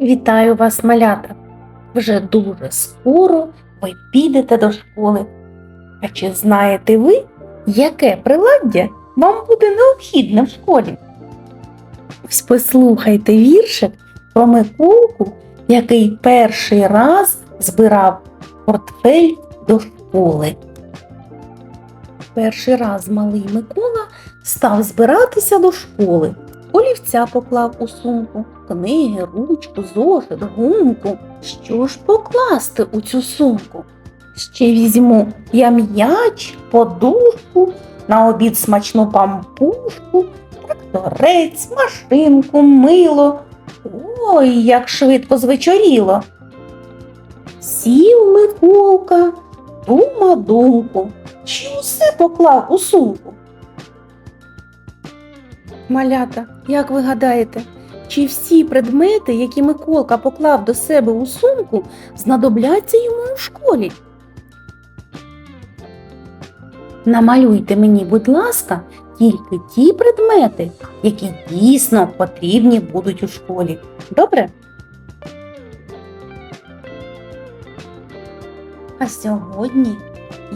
Вітаю вас, малята! Вже дуже скоро ви підете до школи. А чи знаєте ви, яке приладдя вам буде необхідне в школі? Послухайте віршик про Миколку, який перший раз збирав портфель до школи. Перший раз малий Микола став збиратися до школи. Олівця поклав у сумку, книги, ручку, зошит, гумку. Що ж покласти у цю сумку? Ще візьму я м'яч, подушку, на обід смачну пампушку, тракторець, машинку, мило. Ой, як швидко звечоріло. Сів Миколка, дума думку, чи усе поклав у сумку? Малята, як ви гадаєте, чи всі предмети, які Миколка поклав до себе у сумку, знадобляться йому у школі? Намалюйте мені, будь ласка, тільки ті предмети, які дійсно потрібні будуть у школі. Добре? А сьогодні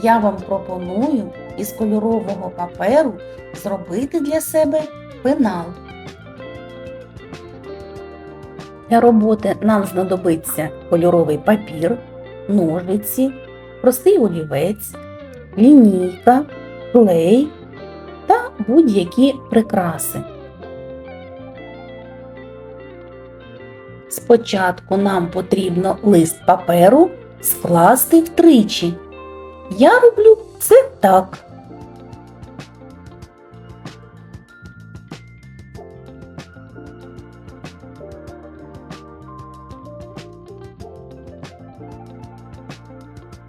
я вам пропоную із кольорового паперу зробити для себе пенал. Для роботи нам знадобиться кольоровий папір, ножиці, простий олівець, лінійка, клей та будь-які прикраси. Спочатку нам потрібно лист паперу скласти втричі. Я роблю це так.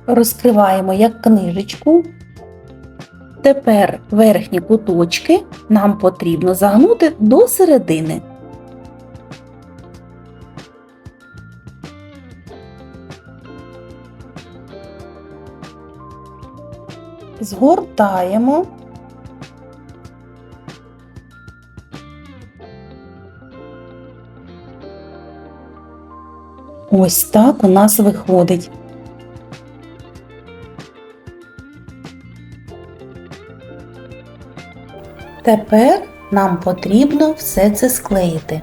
Розкриваємо як книжечку. Тепер верхні куточки нам потрібно загнути до середини. Згортаємо. Ось так у нас виходить. Тепер нам потрібно все це склеїти.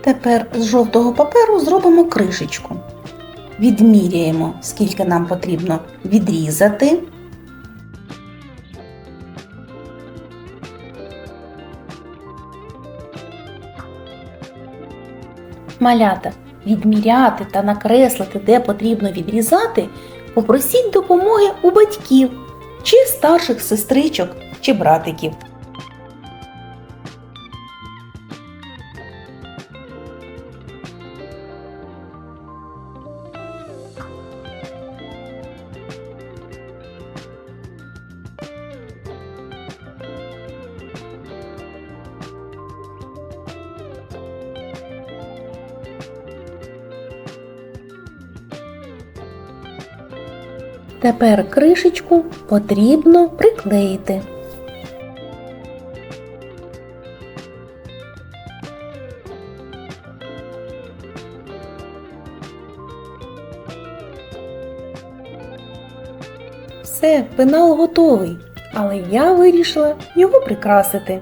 Тепер з жовтого паперу зробимо кришечку. Відміряємо, скільки нам потрібно відрізати. Малята, відміряти та накреслити, де потрібно відрізати, попросіть допомоги у батьків чи старших сестричок чи братиків. Тепер кришечку потрібно приклеїти. Все, пенал готовий, але я вирішила його прикрасити.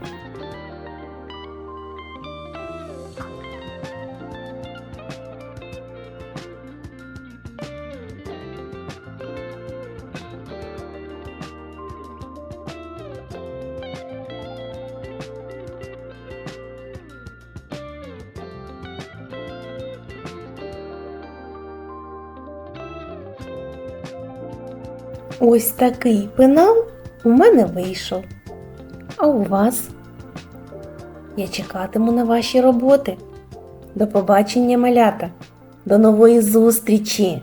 Ось такий пенал у мене вийшов. А у вас? Я чекатиму на ваші роботи. До побачення, малята. До нової зустрічі!